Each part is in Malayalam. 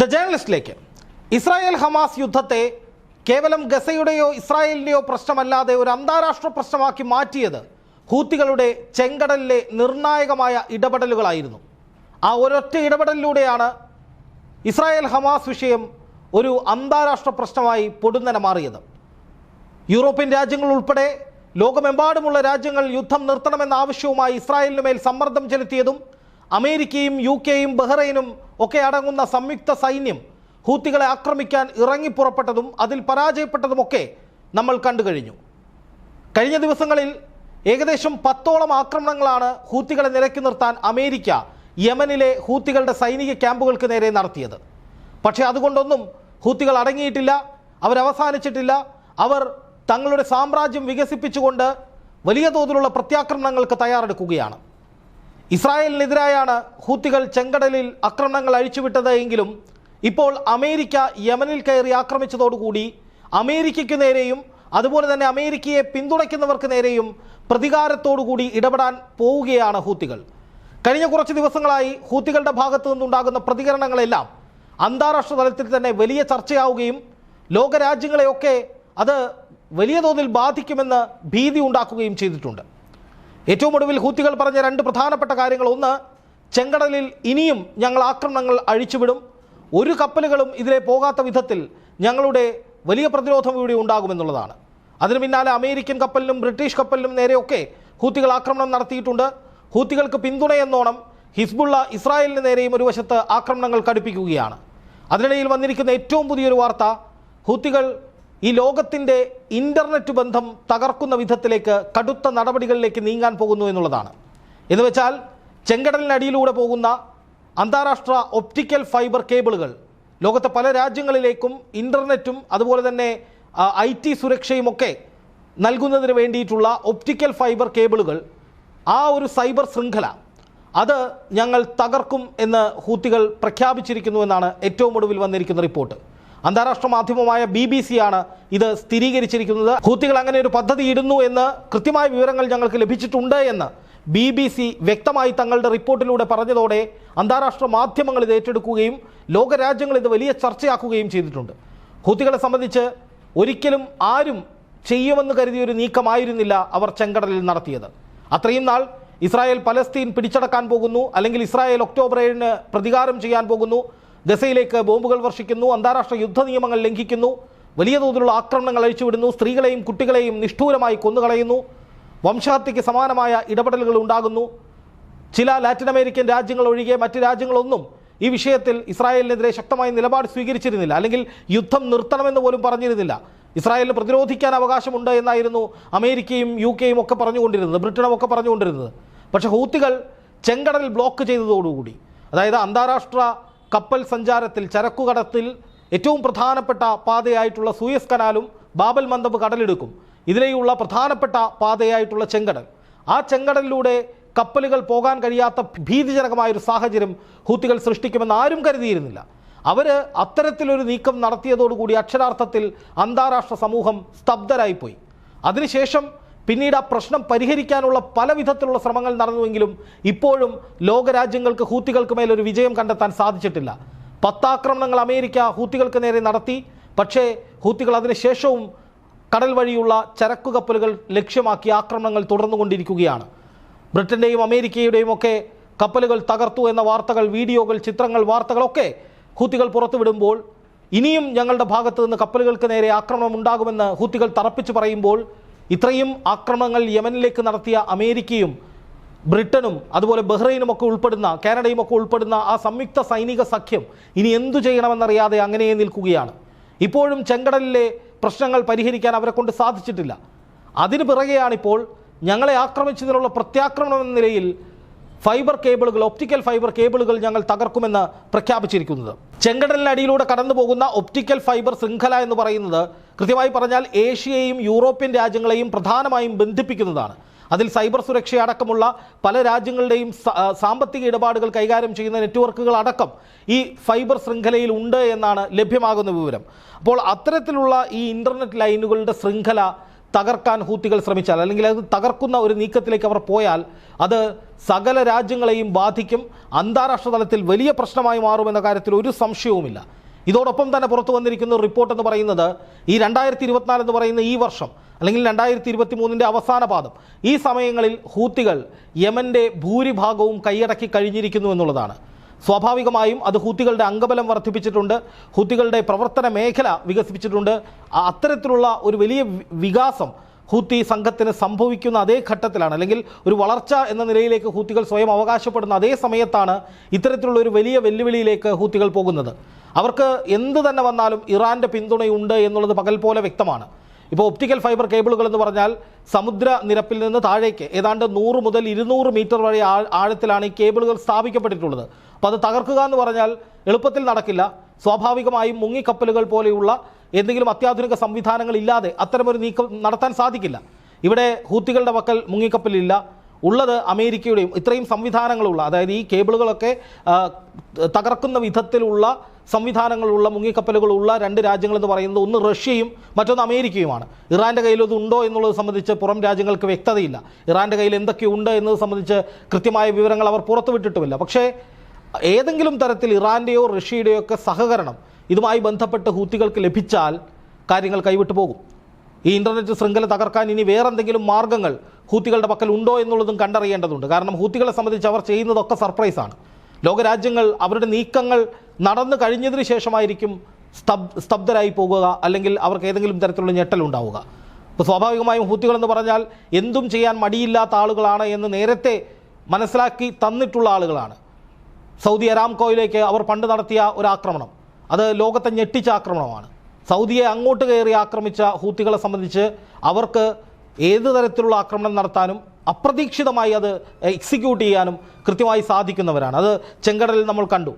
ദ ജേർണലിസ്റ്റിലേക്ക് ഇസ്രായേൽ ഹമാസ് യുദ്ധത്തെ കേവലം ഗസയുടെയോ ഇസ്രായേലിന്റെയോ പ്രശ്നമല്ലാതെ ഒരു അന്താരാഷ്ട്ര പ്രശ്നമാക്കി മാറ്റിയത് ഹൂത്തികളുടെ ചെങ്കടലിലെ നിർണായകമായ ഇടപെടലുകളായിരുന്നു. ആ ഒരൊറ്റ ഇടപെടലിലൂടെയാണ് ഇസ്രായേൽ ഹമാസ് വിഷയം ഒരു അന്താരാഷ്ട്ര പ്രശ്നമായി പൊടുന്നനെ മാറിയത്. യൂറോപ്യൻ രാജ്യങ്ങൾ ഉൾപ്പെടെ ലോകമെമ്പാടുമുള്ള രാജ്യങ്ങൾ യുദ്ധം നിർത്തണമെന്ന ആവശ്യവുമായി ഇസ്രായേലിന് മേൽ സമ്മർദ്ദം ചെലുത്തിയതും അമേരിക്കയും യു കെയും ബഹ്റൈനും ഒക്കെ അടങ്ങുന്ന സംയുക്ത സൈന്യം ഹൂത്തികളെ ആക്രമിക്കാൻ ഇറങ്ങിപ്പുറപ്പെട്ടതും അതിൽ പരാജയപ്പെട്ടതുമൊക്കെ നമ്മൾ കണ്ടു കഴിഞ്ഞു. കഴിഞ്ഞ ദിവസങ്ങളിൽ ഏകദേശം പത്തോളം ആക്രമണങ്ങളാണ് ഹൂത്തികളെ നിരക്കി നിർത്താൻ അമേരിക്ക യമനിലെ ഹൂത്തികളുടെ സൈനിക ക്യാമ്പുകൾക്ക് നേരെ നടത്തിയത്. പക്ഷേ അതുകൊണ്ടൊന്നും ഹൂത്തികൾ അടങ്ങിയിട്ടില്ല അവരവസാനിച്ചിട്ടില്ല അവർ തങ്ങളുടെ സാമ്രാജ്യം വികസിപ്പിച്ചുകൊണ്ട് വലിയ തോതിലുള്ള പ്രത്യാക്രമണങ്ങൾക്ക് തയ്യാറെടുക്കുകയാണ്. ഇസ്രായേലിനെതിരായാണ് ഹൂത്തികൾ ചെങ്കടലിൽ ആക്രമണങ്ങൾ അഴിച്ചുവിട്ടത് എങ്കിലും ഇപ്പോൾ അമേരിക്ക യമനിൽ കയറി ആക്രമിച്ചതോടുകൂടി അമേരിക്കയ്ക്ക് നേരെയും അതുപോലെ തന്നെ അമേരിക്കയെ പിന്തുണയ്ക്കുന്നവർക്ക് നേരെയും പ്രതികാരത്തോടുകൂടി ഇടപെടാൻ പോവുകയാണ് ഹൂത്തികൾ. കഴിഞ്ഞ കുറച്ച് ദിവസങ്ങളായി ഹൂത്തികളുടെ ഭാഗത്തു നിന്നുണ്ടാകുന്ന പ്രതികരണങ്ങളെല്ലാം അന്താരാഷ്ട്ര തലത്തിൽ തന്നെ വലിയ ചർച്ചയാവുകയും ലോകരാജ്യങ്ങളെയൊക്കെ അത് വലിയ തോതിൽ ബാധിക്കുമെന്ന് ഭീതി ഉണ്ടാക്കുകയും ചെയ്തിട്ടുണ്ട്. ഏറ്റവും ഒടുവിൽ ഹൂത്തികൾ പറഞ്ഞ രണ്ട് പ്രധാനപ്പെട്ട കാര്യങ്ങൾ. ഒന്ന് ചെങ്കടലിൽ ഇനിയും ഞങ്ങൾ ആക്രമണങ്ങൾ അഴിച്ചുവിടും. ഒരു കപ്പലുകളും ഇതിലെ പോകാത്ത വിധത്തിൽ ഞങ്ങളുടെ വലിയ പ്രതിരോധം ഇവിടെ ഉണ്ടാകുമെന്നുള്ളതാണ്. അതിന് പിന്നാലെ അമേരിക്കൻ കപ്പലിനും ബ്രിട്ടീഷ് കപ്പലിനും നേരെയൊക്കെ ഹൂത്തികൾ ആക്രമണം നടത്തിയിട്ടുണ്ട്. ഹൂത്തികൾക്ക് പിന്തുണയെന്നോണം ഹിസ്ബുള്ള ഇസ്രായേലിന് നേരെയും ഒരു വശത്ത് ആക്രമണങ്ങൾ കടുപ്പിക്കുകയാണ്. അതിനിടയിൽ വന്നിരിക്കുന്ന ഏറ്റവും പുതിയൊരു വാർത്ത ഹൂത്തികൾ ഈ ലോകത്തിന്റെ ഇന്റർനെറ്റ് ബന്ധം തകർക്കുന്ന വിധത്തിലേക്ക് കടുത്ത നടപടികളിലേക്ക് നീങ്ങാൻ പോകുന്നു എന്നുള്ളതാണ്. എന്ന് വെച്ചാൽ ചെങ്കടലിനടിയിലൂടെ പോകുന്ന അന്താരാഷ്ട്ര ഒപ്റ്റിക്കൽ ഫൈബർ കേബിളുകൾ ലോകത്തെ പല രാജ്യങ്ങളിലേക്കും ഇന്റർനെറ്റും അതുപോലെ തന്നെ ഐ ടി സുരക്ഷയുമൊക്കെ നൽകുന്നതിന് വേണ്ടിയിട്ടുള്ള ഒപ്റ്റിക്കൽ ഫൈബർ കേബിളുകൾ ആ ഒരു സൈബർ ശൃംഖല അത് ഞങ്ങൾ തകർക്കും എന്ന് ഹൂത്തികൾ പ്രഖ്യാപിച്ചിരിക്കുന്നു എന്നാണ് ഏറ്റവും ഒടുവിൽ വന്നിരിക്കുന്ന റിപ്പോർട്ട്. അന്താരാഷ്ട്ര മാധ്യമമായ ബി ബി സി ആണ് ഇത് സ്ഥിരീകരിച്ചിരിക്കുന്നത്. ഹൂത്തികൾ അങ്ങനെ ഒരു പദ്ധതി ഇടുന്നു എന്ന് കൃത്യമായ വിവരങ്ങൾ ഞങ്ങൾക്ക് ലഭിച്ചിട്ടുണ്ട് എന്ന് ബി ബി സി വ്യക്തമായി തങ്ങളുടെ റിപ്പോർട്ടിലൂടെ പറഞ്ഞതോടെ അന്താരാഷ്ട്ര മാധ്യമങ്ങൾ ഇത് ഏറ്റെടുക്കുകയും ലോകരാജ്യങ്ങൾ ഇത് വലിയ ചർച്ചയാക്കുകയും ചെയ്തിട്ടുണ്ട്. ഹൂത്തികളെ സംബന്ധിച്ച് ഒരിക്കലും ആരും ചെയ്യുമെന്ന് കരുതിയ ഒരു നീക്കമായിരുന്നില്ല അവർ ചെങ്കടലിൽ നടത്തിയത്. അത്രയും നാൾ ഇസ്രായേൽ പലസ്തീൻ പിടിച്ചടക്കാൻ പോകുന്നു അല്ലെങ്കിൽ ഇസ്രായേൽ ഒക്ടോബർ ഏഴിന് പ്രതികാരം ചെയ്യാൻ പോകുന്നു ഗസയിലേക്ക് ബോംബുകൾ വർഷിക്കുന്നു അന്താരാഷ്ട്ര യുദ്ധ നിയമങ്ങൾ ലംഘിക്കുന്നു വലിയ തോതിലുള്ള ആക്രമണങ്ങൾ അഴിച്ചുവിടുന്നു സ്ത്രീകളെയും കുട്ടികളെയും നിഷ്ഠൂരമായി കൊന്നുകളയുന്നു വംശഹത്യയ്ക്ക് സമാനമായ ഇടപെടലുകൾ ഉണ്ടാകുന്നു. ചില ലാറ്റിൻ അമേരിക്കൻ രാജ്യങ്ങൾ ഒഴികെ മറ്റ് രാജ്യങ്ങളൊന്നും ഈ വിഷയത്തിൽ ഇസ്രായേലിനെതിരെ ശക്തമായ നിലപാട് സ്വീകരിച്ചിരുന്നില്ല. അല്ലെങ്കിൽ യുദ്ധം നിർത്തണമെന്ന് പോലും പറഞ്ഞിരുന്നില്ല. ഇസ്രായേലിന് പ്രതിരോധിക്കാൻ അവകാശമുണ്ട് എന്നായിരുന്നു അമേരിക്കയും യു കെയും ഒക്കെ പറഞ്ഞുകൊണ്ടിരുന്നത് ബ്രിട്ടനും ഒക്കെ പറഞ്ഞുകൊണ്ടിരുന്നത്. പക്ഷേ ഹൂത്തികൾ ചെങ്കടൽ ബ്ലോക്ക് ചെയ്തതോടുകൂടി അതായത് അന്താരാഷ്ട്ര കപ്പൽ സഞ്ചാരത്തിൽ ചരക്കുകടത്തിൽ ഏറ്റവും പ്രധാനപ്പെട്ട പാതയായിട്ടുള്ള സൂയസ് കനാലും ബാബൽ മന്ദബ് കടലെടുക്കും. ഇതിലെയുള്ള പ്രധാനപ്പെട്ട പാതയായിട്ടുള്ള ചെങ്കടൽ. ആ ചെങ്കടലിലൂടെ കപ്പലുകൾ പോകാൻ കഴിയാത്ത ഭീതിജനകമായൊരു സാഹചര്യം ഹൂത്തികൾ സൃഷ്ടിക്കുമെന്ന് ആരും കരുതിയിരുന്നില്ല. അവർ അത്തരത്തിലൊരു നീക്കം നടത്തിയതോടുകൂടി അക്ഷരാർത്ഥത്തിൽ അന്താരാഷ്ട്ര സമൂഹം സ്തബ്ധരായിപ്പോയി. അതിനുശേഷം പിന്നീട് ആ പ്രശ്നം പരിഹരിക്കാനുള്ള പല വിധത്തിലുള്ള ശ്രമങ്ങൾ നടന്നുവെങ്കിലും ഇപ്പോഴും ലോകരാജ്യങ്ങൾക്ക് ഹൂത്തികൾക്ക് മേലൊരു വിജയം കണ്ടെത്താൻ സാധിച്ചിട്ടില്ല. പത്താക്രമണങ്ങൾ അമേരിക്ക ഹൂത്തികൾക്ക് നേരെ നടത്തി. പക്ഷേ ഹൂത്തികൾ അതിനുശേഷവും കടൽ വഴിയുള്ള ചരക്കു കപ്പലുകൾ ലക്ഷ്യമാക്കി ആക്രമണങ്ങൾ തുടർന്നുകൊണ്ടിരിക്കുകയാണ്. ബ്രിട്ടന്റെയും അമേരിക്കയുടെയും ഒക്കെ കപ്പലുകൾ തകർത്തു എന്ന വാർത്തകൾ വീഡിയോകൾ ചിത്രങ്ങൾ വാർത്തകളൊക്കെ ഹൂത്തികൾ പുറത്തുവിടുമ്പോൾ ഇനിയും ഞങ്ങളുടെ ഭാഗത്തു നിന്ന് കപ്പലുകൾക്ക് നേരെ ആക്രമണം ഉണ്ടാകുമെന്ന് ഹൂത്തികൾ തറപ്പിച്ച് പറയുമ്പോൾ ഇത്രയും ആക്രമണങ്ങൾ യമനിലേക്ക് നടത്തിയ അമേരിക്കയും ബ്രിട്ടനും അതുപോലെ ബഹ്റൈനും ഒക്കെ ഉൾപ്പെടുന്ന കാനഡയും ഒക്കെ ഉൾപ്പെടുന്ന ആ സംയുക്ത സൈനിക സഖ്യം ഇനി എന്തു ചെയ്യണമെന്നറിയാതെ അങ്ങനെ നിൽക്കുകയാണ്. ഇപ്പോഴും ചെങ്കടലിലെ പ്രശ്നങ്ങൾ പരിഹരിക്കാൻ അവരെ കൊണ്ട് സാധിച്ചിട്ടില്ല. അതിന് പിറകെയാണിപ്പോൾ ഞങ്ങളെ ആക്രമിച്ചതിനുള്ള പ്രത്യാക്രമണം എന്ന നിലയിൽ ഫൈബർ കേബിളുകൾ ഒപ്റ്റിക്കൽ ഫൈബർ കേബിളുകൾ ഞങ്ങൾ തകർക്കുമെന്ന് പ്രഖ്യാപിച്ചിരിക്കുന്നത്. ചെങ്കടലിനടിയിലൂടെ കടന്നു പോകുന്ന ഒപ്റ്റിക്കൽ ഫൈബർ ശൃംഖല എന്ന് പറയുന്നത് കൃത്യമായി പറഞ്ഞാൽ ഏഷ്യയെയും യൂറോപ്യൻ രാജ്യങ്ങളെയും പ്രധാനമായും ബന്ധിപ്പിക്കുന്നതാണ്. അതിൽ സൈബർ സുരക്ഷ അടക്കമുള്ള പല രാജ്യങ്ങളുടെയും സാമ്പത്തിക ഇടപാടുകൾ കൈകാര്യം ചെയ്യുന്ന നെറ്റ്വർക്കുകൾ അടക്കം ഈ ഫൈബർ ശൃംഖലയിൽ ഉണ്ട് എന്നാണ് ലഭ്യമാകുന്ന വിവരം. അപ്പോൾ അത്തരത്തിലുള്ള ഈ ഇന്റർനെറ്റ് ലൈനുകളുടെ ശൃംഖല തകർക്കാൻ ഹൂത്തികൾ ശ്രമിച്ചാൽ അല്ലെങ്കിൽ അത് തകർക്കുന്ന ഒരു നീക്കത്തിലേക്ക് അവർ പോയാൽ അത് സകല രാജ്യങ്ങളെയും ബാധിക്കും അന്താരാഷ്ട്ര തലത്തിൽ വലിയ പ്രശ്നമായി മാറുമെന്ന കാര്യത്തിൽ ഒരു സംശയവുമില്ല. ഇതോടൊപ്പം തന്നെ പുറത്തു വന്നിരിക്കുന്ന റിപ്പോർട്ട് എന്ന് പറയുന്നത് ഈ രണ്ടായിരത്തി ഇരുപത്തിനാല് എന്ന് പറയുന്ന ഈ വർഷം അല്ലെങ്കിൽ രണ്ടായിരത്തി ഇരുപത്തി മൂന്നിന്റെ അവസാന പാദം ഈ സമയങ്ങളിൽ ഹൂത്തികൾ യമന്റെ ഭൂരിഭാഗവും കൈയടക്കി കഴിഞ്ഞിരിക്കുന്നു എന്നുള്ളതാണ്. സ്വാഭാവികമായും അത് ഹൂത്തികളുടെ അംഗബലം വർദ്ധിപ്പിച്ചിട്ടുണ്ട്. ഹൂത്തികളുടെ പ്രവർത്തന മേഖല വികസിപ്പിച്ചിട്ടുണ്ട്. അത്തരത്തിലുള്ള ഒരു വലിയ വികാസം ഹൂത്തി സംഘത്തിന് സംഭവിക്കുന്ന അതേ ഘട്ടത്തിലാണ്. അല്ലെങ്കിൽ ഒരു വളർച്ച എന്ന നിലയിലേക്ക് ഹൂത്തികൾ സ്വയം അവകാശപ്പെടുന്ന അതേ സമയത്താണ് ഇത്തരത്തിലുള്ള ഒരു വലിയ വെല്ലുവിളിയിലേക്ക് ഹൂത്തികൾ പോകുന്നത്. അവർക്ക് എന്ത് തന്നെ വന്നാലും ഇറാന്റെ പിന്തുണയുണ്ട് എന്നുള്ളത് പകൽ പോലെ വ്യക്തമാണ്. ഇപ്പോൾ ഒപ്റ്റിക്കൽ ഫൈബർ കേബിളുകൾ എന്ന് പറഞ്ഞാൽ സമുദ്ര നിരപ്പിൽ നിന്ന് താഴേക്ക് ഏതാണ്ട് നൂറ് മുതൽ ഇരുന്നൂറ് മീറ്റർ വരെ ആഴത്തിലാണ് ഈ കേബിളുകൾ സ്ഥാപിക്കപ്പെട്ടിട്ടുള്ളത്. അപ്പോൾ അത് തകർക്കുക എന്ന് പറഞ്ഞാൽ എളുപ്പത്തിൽ നടക്കില്ല. സ്വാഭാവികമായും മുങ്ങിക്കപ്പലുകൾ പോലെയുള്ള എന്തെങ്കിലും അത്യാധുനിക സംവിധാനങ്ങൾ ഇല്ലാതെ അത്തരമൊരു നീക്കം നടത്താൻ സാധിക്കില്ല. ഇവിടെ ഹൂത്തികളുടെ പക്കൽ മുങ്ങിക്കപ്പലില്ല. ഉള്ളത് അമേരിക്കയുടെയും ഇത്രയും സംവിധാനങ്ങളുള്ള അതായത് ഈ കേബിളുകളൊക്കെ തകർക്കുന്ന വിധത്തിലുള്ള സംവിധാനങ്ങളുള്ള മുങ്ങിക്കപ്പലുകളുള്ള രണ്ട് രാജ്യങ്ങളെന്ന് പറയുന്നത് ഒന്ന് റഷ്യയും മറ്റൊന്ന് അമേരിക്കയുമാണ്. ഇറാന്റെ കയ്യിൽ ഇത് ഉണ്ടോ എന്നുള്ളത് സംബന്ധിച്ച് പുറം രാജ്യങ്ങൾക്ക് വ്യക്തതയില്ല. ഇറാന്റെ കയ്യിൽ എന്തൊക്കെയുണ്ട് എന്നത് സംബന്ധിച്ച് കൃത്യമായ വിവരങ്ങൾ അവർ പുറത്തുവിട്ടിട്ടുമില്ല. പക്ഷേ ഏതെങ്കിലും തരത്തിൽ ഇറാന്റെയോ റഷ്യയുടെയോ ഒക്കെ സഹകരണം ഇതുമായി ബന്ധപ്പെട്ട് ഹൂത്തികൾക്ക് ലഭിച്ചാൽ കാര്യങ്ങൾ കൈവിട്ടു പോകും. ഈ ഇന്റർനെറ്റ് ശൃംഖല തകർക്കാൻ ഇനി വേറെന്തെങ്കിലും മാർഗങ്ങൾ ഹൂത്തികളുടെ പക്കൽ ഉണ്ടോ എന്നുള്ളതും കണ്ടറിയേണ്ടതുണ്ട്. കാരണം ഹൂത്തികളെ സംബന്ധിച്ച് അവർ ചെയ്യുന്നതൊക്കെ സർപ്രൈസാണ്. ലോകരാജ്യങ്ങൾ അവരുടെ നീക്കങ്ങൾ നടന്നു കഴിഞ്ഞതിന് ശേഷമായിരിക്കും സ്തബ് സ്തബ്ധരായി പോകുക അല്ലെങ്കിൽ അവർക്ക് ഏതെങ്കിലും തരത്തിലുള്ള ഞെട്ടലുണ്ടാവുക അപ്പോൾ സ്വാഭാവികമായും ഹൂത്തികളെന്ന് പറഞ്ഞാൽ എന്തും ചെയ്യാൻ മടിയില്ലാത്ത ആളുകളാണ് എന്ന് നേരത്തെ മനസ്സിലാക്കി തന്നിട്ടുള്ള ആളുകളാണ്. സൗദി അരാംകോയിലേക്ക് അവർ പണ്ട് നടത്തിയ ഒരു ആക്രമണം. അത് ലോകത്തെ ഞെട്ടിച്ച ആക്രമണമാണ്. സൗദിയെ അങ്ങോട്ട് കയറി ആക്രമിച്ച ഹൂത്തികളെ സംബന്ധിച്ച് അവർക്ക് ഏത് തരത്തിലുള്ള ആക്രമണം നടത്താനും അപ്രതീക്ഷിതമായി അത് എക്സിക്യൂട്ട് ചെയ്യാനും കൃത്യമായി സാധിക്കുന്നവരാണ്. അത് ചെങ്കടലിൽ നമ്മൾ കണ്ടു.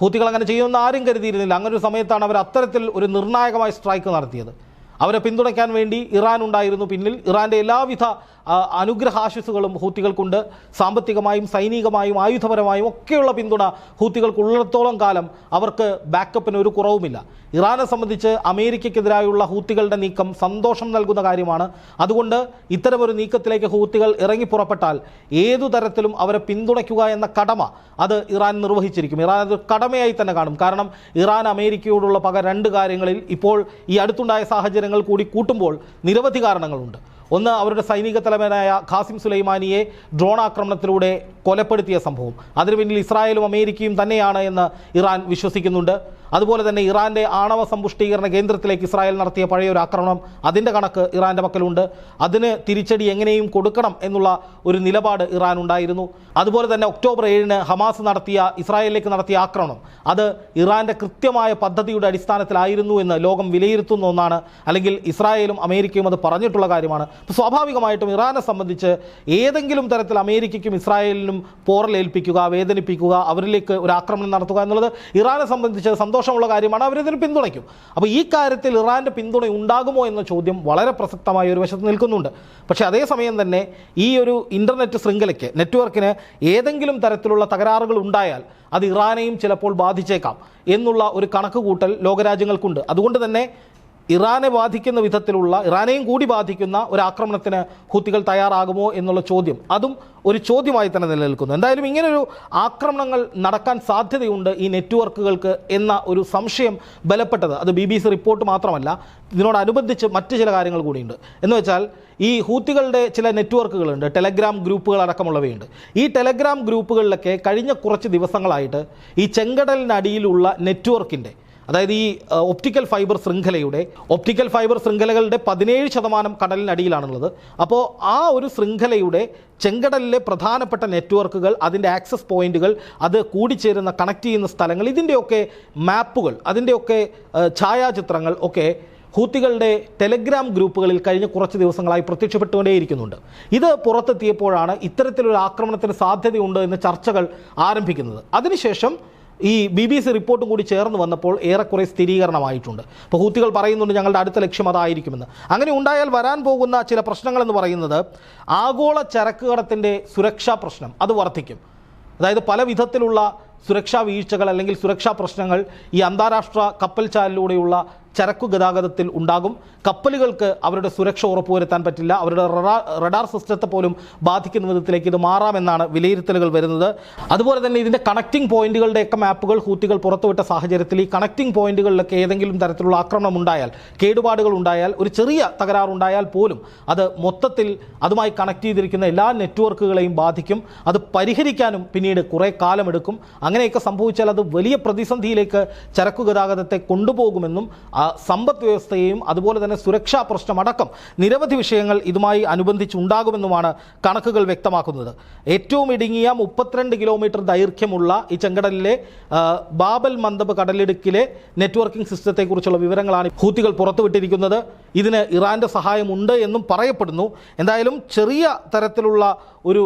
ഹൂത്തികൾ അങ്ങനെ ചെയ്യുമെന്ന് ആരും കരുതിയിരുന്നില്ല. അങ്ങനെ ഒരു സമയത്താണ് അവർ അത്തരത്തിൽ ഒരു നിർണായകമായ സ്ട്രൈക്ക് നടത്തിയത്. അവരെ പിന്തുണയ്ക്കാൻ വേണ്ടി ഇറാൻ ഉണ്ടായിരുന്നു. പിന്നിൽ ഇറാന്റെ എല്ലാവിധ അനുഗ്രഹാശിസുകളും ഹൂത്തികൾക്കുണ്ട്. സാമ്പത്തികമായും സൈനികമായും ആയുധപരമായും ഒക്കെയുള്ള പിന്തുണ ഹൂത്തികൾക്കുള്ളിടത്തോളം കാലം അവർക്ക് ബാക്കപ്പിന് ഒരു കുറവുമില്ല. ഇറാനെ സംബന്ധിച്ച് അമേരിക്കയ്ക്കെതിരായുള്ള ഹൂത്തികളുടെ നീക്കം സന്തോഷം നൽകുന്ന കാര്യമാണ്. അതുകൊണ്ട് ഇത്തരമൊരു നീക്കത്തിലേക്ക് ഹൂത്തികൾ ഇറങ്ങി പുറപ്പെട്ടാൽ ഏതു തരത്തിലും അവരെ പിന്തുണയ്ക്കുക എന്ന കടമ അത് ഇറാൻ നിർവഹിച്ചിരിക്കും. ഇറാൻ അത് കടമയായി തന്നെ കാണും. കാരണം ഇറാൻ അമേരിക്കയോടുള്ള പക രണ്ട് കാര്യങ്ങളിൽ ഇപ്പോൾ ഈ അടുത്തുണ്ടായ സാഹചര്യങ്ങൾ കൂടി കൂട്ടുമ്പോൾ നിരവധി കാരണങ്ങളുണ്ട്. ഒന്ന് അവരുടെ സൈനിക തലവനായ ഖാസിം സുലൈമാനിയെ ഡ്രോൺ ആക്രമണത്തിലൂടെ കൊലപ്പെടുത്തിയ സംഭവം. അതിനു പിന്നിൽ ഇസ്രായേലും അമേരിക്കയും തന്നെയാണ് എന്ന് ഇറാൻ വിശ്വസിക്കുന്നുണ്ട്. അതുപോലെ തന്നെ ഇറാന്റെ ആണവ സമ്പുഷ്ടീകരണ കേന്ദ്രത്തിലേക്ക് ഇസ്രായേൽ നടത്തിയ പഴയൊരു ആക്രമണം അതിന്റെ കണക്ക് ഇറാന്റെ പക്കലുണ്ട്. അതിന് തിരിച്ചടി എങ്ങനെയും കൊടുക്കണം എന്നുള്ള ഒരു നിലപാട് ഇറാൻ ഉണ്ടായിരുന്നു. അതുപോലെ തന്നെ ഒക്ടോബർ ഏഴിന് ഹമാസ് നടത്തിയ ഇസ്രായേലിലേക്ക് നടത്തിയ ആക്രമണം അത് ഇറാന്റെ കൃത്യമായ പദ്ധതിയുടെ അടിസ്ഥാനത്തിലായിരുന്നു എന്ന് ലോകം വിലയിരുത്തുന്ന ഒന്നാണ്. അല്ലെങ്കിൽ ഇസ്രായേലും അമേരിക്കയും അത് പറഞ്ഞിട്ടുള്ള കാര്യമാണ്. സ്വാഭാവികമായിട്ടും ഇറാനെ സംബന്ധിച്ച് ഏതെങ്കിലും തരത്തിൽ അമേരിക്കയ്ക്കും ഇസ്രായേലിനും പോറലേൽപ്പിക്കുക വേദനിപ്പിക്കുക അവരിലേക്ക് ഒരു ആക്രമണം നടത്തുക എന്നുള്ളത് ഇറാനെ സംബന്ധിച്ച് സന്തോഷമുള്ള കാര്യമാണ്. അവരിതിന് പിന്തുണയ്ക്കും. അപ്പോൾ ഈ കാര്യത്തിൽ ഇറാന്റെ പിന്തുണ ഉണ്ടാകുമോ എന്ന ചോദ്യം വളരെ പ്രസക്തമായ ഒരു വശത്ത് നിൽക്കുന്നുണ്ട്. പക്ഷേ അതേസമയം തന്നെ ഈ ഒരു ഇന്റർനെറ്റ് ശൃംഖലയ്ക്ക് നെറ്റ്വർക്കിന് ഏതെങ്കിലും തരത്തിലുള്ള തകരാറുകൾ ഉണ്ടായാൽ അത് ഇറാനെയും ചിലപ്പോൾ ബാധിച്ചേക്കാം എന്നുള്ള ഒരു കണക്ക് കൂട്ടൽ ലോകരാജ്യങ്ങൾക്കുണ്ട്. അതുകൊണ്ട് തന്നെ ഇറാനെ ബാധിക്കുന്ന വിധത്തിലുള്ള ഇറാനെയും കൂടി ബാധിക്കുന്ന ഒരു ആക്രമണത്തിന് ഹൂത്തികൾ തയ്യാറാകുമോ എന്നുള്ള ചോദ്യം അതും ഒരു ചോദ്യമായി തന്നെ നിലനിൽക്കുന്നു. എന്തായാലും ഇങ്ങനൊരു ആക്രമണങ്ങൾ നടക്കാൻ സാധ്യതയുണ്ട് ഈ നെറ്റ്വർക്കുകൾക്ക് എന്ന ഒരു സംശയം ബലപ്പെട്ടത്. അത് ബി റിപ്പോർട്ട് മാത്രമല്ല ഇതിനോടനുബന്ധിച്ച് മറ്റ് ചില കാര്യങ്ങൾ കൂടിയുണ്ട്. എന്ന് വെച്ചാൽ ഈ ഹൂത്തികളുടെ ചില നെറ്റ്വർക്കുകളുണ്ട് ടെലഗ്രാം ഗ്രൂപ്പുകൾ അടക്കമുള്ളവയുണ്ട് ഈ ടെലഗ്രാം ഗ്രൂപ്പുകളിലൊക്കെ കഴിഞ്ഞ കുറച്ച് ദിവസങ്ങളായിട്ട് ഈ ചെങ്കടലിനടിയിലുള്ള നെറ്റ്വർക്കിന്റെ അതായത് ഈ ഒപ്റ്റിക്കൽ ഫൈബർ ശൃംഖലയുടെ ഒപ്റ്റിക്കൽ ഫൈബർ ശൃംഖലകളുടെ പതിനേഴ് ശതമാനം കടലിനടിയിലാണുള്ളത്. അപ്പോൾ ആ ഒരു ശൃംഖലയുടെ ചെങ്കടലിലെ പ്രധാനപ്പെട്ട നെറ്റ്വർക്കുകൾ അതിന്റെ ആക്സസ് പോയിന്റുകൾ അത് കൂടിച്ചേരുന്ന കണക്ട് ചെയ്യുന്ന സ്ഥലങ്ങൾ ഇതിന്റെയൊക്കെ മാപ്പുകൾ അതിന്റെയൊക്കെ ഛായാചിത്രങ്ങൾ ഒക്കെ ഹൂത്തികളുടെ ടെലഗ്രാം ഗ്രൂപ്പുകളിൽ കഴിഞ്ഞ കുറച്ച് ദിവസങ്ങളായി പ്രത്യക്ഷപ്പെട്ടുകൊണ്ടേയിരിക്കുന്നുണ്ട്. ഇത് പുറത്തെത്തിയപ്പോഴാണ് ഇത്തരത്തിലൊരു ആക്രമണത്തിന് സാധ്യതയുണ്ട് എന്ന ചർച്ചകൾ ആരംഭിക്കുന്നത്. അതിനുശേഷം ഈ ബി ബി സി റിപ്പോർട്ടും കൂടി ചേർന്ന് വന്നപ്പോൾ ഏറെക്കുറെ സ്ഥിരീകരണമായിട്ടുണ്ട്. ഇപ്പോൾ ഹൂത്തികൾ പറയുന്നുണ്ട് ഞങ്ങളുടെ അടുത്ത ലക്ഷ്യം അതായിരിക്കുമെന്ന്. അങ്ങനെ ഉണ്ടായാൽ വരാൻ പോകുന്ന ചില പ്രശ്നങ്ങളെന്ന് പറയുന്നത് ആഗോള ചരക്ക് കടത്തിന്റെ സുരക്ഷാ പ്രശ്നം. അത് വർദ്ധിക്കും. അതായത് പല വിധത്തിലുള്ള സുരക്ഷാ വീഴ്ചകൾ അല്ലെങ്കിൽ സുരക്ഷാ പ്രശ്നങ്ങൾ ഈ അന്താരാഷ്ട്ര കപ്പൽ ചാലിലൂടെയുള്ള ചരക്കു ഗതാഗതത്തിൽ ഉണ്ടാകും. കപ്പലുകൾക്ക് അവരുടെ സുരക്ഷ ഉറപ്പുവരുത്താൻ പറ്റില്ല. അവരുടെ റഡാർ സിസ്റ്റത്തെ പോലും ബാധിക്കുന്ന വിധത്തിലേക്ക് ഇത് മാറാമെന്നാണ് വിലയിരുത്തലുകൾ വരുന്നത്. അതുപോലെ തന്നെ ഇതിന്റെ കണക്റ്റിംഗ് പോയിന്റുകളുടെയൊക്കെ മാപ്പുകൾ ഹൂത്തികൾ പുറത്തുവിട്ട സാഹചര്യത്തിൽ ഈ കണക്റ്റിംഗ് പോയിന്റുകളിലൊക്കെ ഏതെങ്കിലും തരത്തിലുള്ള ആക്രമണം ഉണ്ടായാൽ കേടുപാടുകൾ ഉണ്ടായാൽ ഒരു ചെറിയ തകരാറുണ്ടായാൽ പോലും അത് മൊത്തത്തിൽ അതുമായി കണക്ട് ചെയ്തിരിക്കുന്ന എല്ലാ നെറ്റ്വർക്കുകളെയും ബാധിക്കും. അത് പരിഹരിക്കാനും പിന്നീട് കുറേ കാലമെടുക്കും. അങ്ങനെയൊക്കെ സംഭവിച്ചാൽ അത് വലിയ പ്രതിസന്ധിയിലേക്ക് ചരക്കു ഗതാഗതത്തെ കൊണ്ടുപോകുമെന്നും സമ്പദ് വ്യവസ്ഥയെയും അതുപോലെ തന്നെ സുരക്ഷാ പ്രശ്നമടക്കം നിരവധി വിഷയങ്ങൾ ഇതുമായി അനുബന്ധിച്ചുണ്ടാകുമെന്നുമാണ് കണക്കുകൾ വ്യക്തമാക്കുന്നത്. ഏറ്റവും ഇടുങ്ങിയ മുപ്പത്തിരണ്ട് കിലോമീറ്റർ ദൈർഘ്യമുള്ള ഈ ചെങ്കടലിലെ ബാബൽ മന്ദബ് കടലിടുക്കിലെ നെറ്റ്വർക്കിംഗ് സിസ്റ്റത്തെക്കുറിച്ചുള്ള വിവരങ്ങളാണ് ഹൂത്തികൾ പുറത്തുവിട്ടിരിക്കുന്നത്. ഇതിന് ഇറാന്റെ സഹായമുണ്ട് എന്നും പറയപ്പെടുന്നു. എന്തായാലും ചെറിയ തരത്തിലുള്ള ഒരു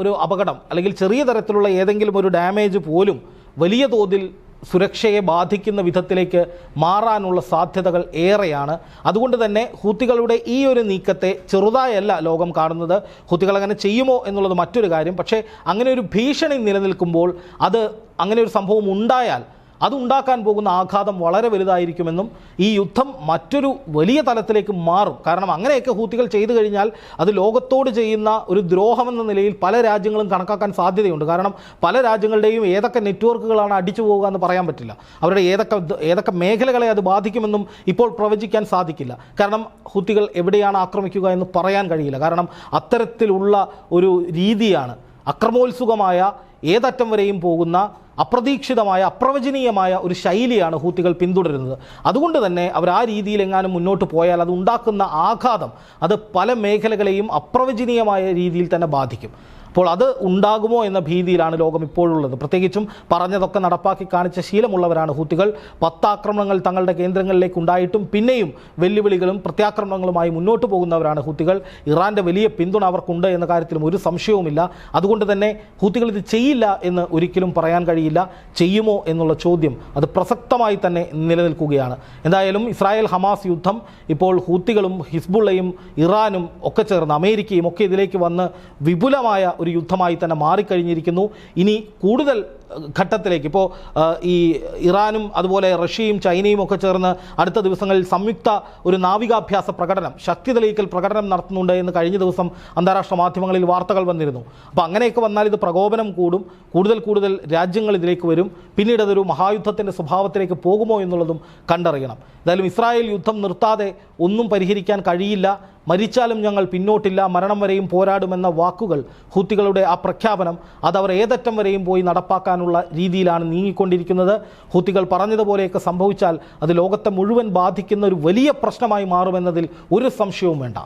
ഒരു അപകടം അല്ലെങ്കിൽ ചെറിയ തരത്തിലുള്ള ഏതെങ്കിലും ഒരു ഡാമേജ് പോലും വലിയ തോതിൽ സുരക്ഷയെ ബാധിക്കുന്ന വിധത്തിലേക്ക് മാറാനുള്ള സാധ്യതകൾ ഏറെയാണ്. അതുകൊണ്ട് തന്നെ ഹൂത്തികളുടെ ഈ ഒരു നീക്കത്തെ ചെറുതായല്ല ലോകം കാണുന്നത്. ഹൂത്തികൾ അങ്ങനെ ചെയ്യുമോ എന്നുള്ളത് മറ്റൊരു കാര്യം. പക്ഷേ അങ്ങനെ ഒരു ഭീഷണി നിലനിൽക്കുമ്പോൾ അത് അങ്ങനെ ഒരു സംഭവം ഉണ്ടായാൽ അത് ഉണ്ടാക്കാൻ പോകുന്ന ആഘാതം വളരെ വലുതായിരിക്കുമെന്നും ഈ യുദ്ധം മറ്റൊരു വലിയ തലത്തിലേക്ക് മാറും. കാരണം അങ്ങനെയൊക്കെ ഹൂത്തികൾ ചെയ്തു കഴിഞ്ഞാൽ അത് ലോകത്തോട് ചെയ്യുന്ന ഒരു ദ്രോഹമെന്ന നിലയിൽ പല രാജ്യങ്ങളും കണക്കാക്കാൻ സാധ്യതയുണ്ട്. കാരണം പല രാജ്യങ്ങളുടെയും ഏതൊക്കെ നെറ്റ്വർക്കുകളാണ് അടിച്ചു പോകുക എന്ന് പറയാൻ പറ്റില്ല. അവരുടെ ഏതൊക്കെ ഏതൊക്കെ മേഖലകളെ അത് ബാധിക്കുമെന്നും ഇപ്പോൾ പ്രവചിക്കാൻ സാധിക്കില്ല. കാരണം ഹൂത്തികൾ എവിടെയാണ് ആക്രമിക്കുക എന്ന് പറയാൻ കഴിയില്ല. കാരണം അത്തരത്തിലുള്ള ഒരു രീതിയാണ് അക്രമോത്സുകമായ ഏതറ്റം വരെയും പോകുന്ന അപ്രതീക്ഷിതമായ അപ്രവചനീയമായ ഒരു ശൈലിയാണ് ഹൂത്തികൾ പിന്തുടരുന്നത്. അതുകൊണ്ട് തന്നെ അവർ ആ രീതിയിൽ എങ്ങാനും മുന്നോട്ട് പോയാൽ അത് ഉണ്ടാക്കുന്ന ആഘാതം അത് പല മേഖലകളെയും അപ്രവചനീയമായ രീതിയിൽ തന്നെ ബാധിക്കും. അപ്പോൾ അത് ഉണ്ടാകുമോ എന്ന ഭീതിയിലാണ് ലോകം ഇപ്പോഴുള്ളത്. പ്രത്യേകിച്ചും പറഞ്ഞതൊക്കെ നടപ്പാക്കി കാണിച്ച ശീലമുള്ളവരാണ് ഹൂത്തികൾ. പത്താക്രമണങ്ങൾ തങ്ങളുടെ കേന്ദ്രങ്ങളിലേക്ക് ഉണ്ടായിട്ടും പിന്നെയും വെല്ലുവിളികളും പ്രത്യാക്രമണങ്ങളുമായി മുന്നോട്ട് പോകുന്നവരാണ് ഹൂത്തികൾ. ഇറാന്റെ വലിയ പിന്തുണ അവർക്കുണ്ട് എന്ന കാര്യത്തിലും ഒരു സംശയവുമില്ല. അതുകൊണ്ട് തന്നെ ഹൂത്തികൾ ഇത് ചെയ്യില്ല എന്ന് ഒരിക്കലും പറയാൻ കഴിയില്ല. ചെയ്യുമോ എന്നുള്ള ചോദ്യം അത് പ്രസക്തമായി തന്നെ നിലനിൽക്കുകയാണ്. എന്തായാലും ഇസ്രായേൽ ഹമാസ് യുദ്ധം ഇപ്പോൾ ഹൂത്തികളും ഹിസ്ബുള്ളയും ഇറാനും ഒക്കെ ചേർന്ന് അമേരിക്കയും ഒക്കെ ഇതിലേക്ക് വന്ന് വിപുലമായ ഒരു യുദ്ധമായി തന്നെ മാറിക്കഴിഞ്ഞിരിക്കുന്നു. ഇനി കൂടുതൽ ഘട്ടത്തിലേക്ക്. ഇപ്പോൾ ഈ ഇറാനും അതുപോലെ റഷ്യയും ചൈനയും ഒക്കെ ചേർന്ന് അടുത്ത ദിവസങ്ങളിൽ സംയുക്ത ഒരു നാവികാഭ്യാസ പ്രകടനം ശക്തി തെളിയിക്കൽ പ്രകടനം നടത്തുന്നുണ്ട് എന്ന് കഴിഞ്ഞ ദിവസം അന്താരാഷ്ട്ര മാധ്യമങ്ങളിൽ വാർത്തകൾ വന്നിരുന്നു. അപ്പോൾ അങ്ങനെയൊക്കെ വന്നാൽ ഇത് പ്രകോപനം കൂടും കൂടുതൽ കൂടുതൽ രാജ്യങ്ങൾ ഇതിലേക്ക് വരും പിന്നീട് അതൊരു മഹായുദ്ധത്തിന്റെ സ്വഭാവത്തിലേക്ക് പോകുമോ എന്നുള്ളതും കണ്ടറിയണം. എന്തായാലും ഇസ്രായേൽ യുദ്ധം നിർത്താതെ ഒന്നും പരിഹരിക്കാൻ കഴിയില്ല. മരിച്ചാലും ഞങ്ങൾ പിന്നോട്ടില്ല മരണം വരെയും പോരാടുമെന്ന വാക്കുകൾ ഹൂത്തികളുടെ ആ പ്രഖ്യാപനം അതവർ ഏതറ്റം വരെയും പോയി നടപ്പാക്കാനുള്ള രീതിയിലാണ് നീങ്ങിക്കൊണ്ടിരിക്കുന്നത്. ഹൂത്തികൾ പറഞ്ഞതുപോലെയൊക്കെ സംഭവിച്ചാൽ അത് ലോകത്തെ മുഴുവൻ ബാധിക്കുന്ന ഒരു വലിയ പ്രശ്നമായി മാറുമെന്നതിൽ ഒരു സംശയവും വേണ്ട.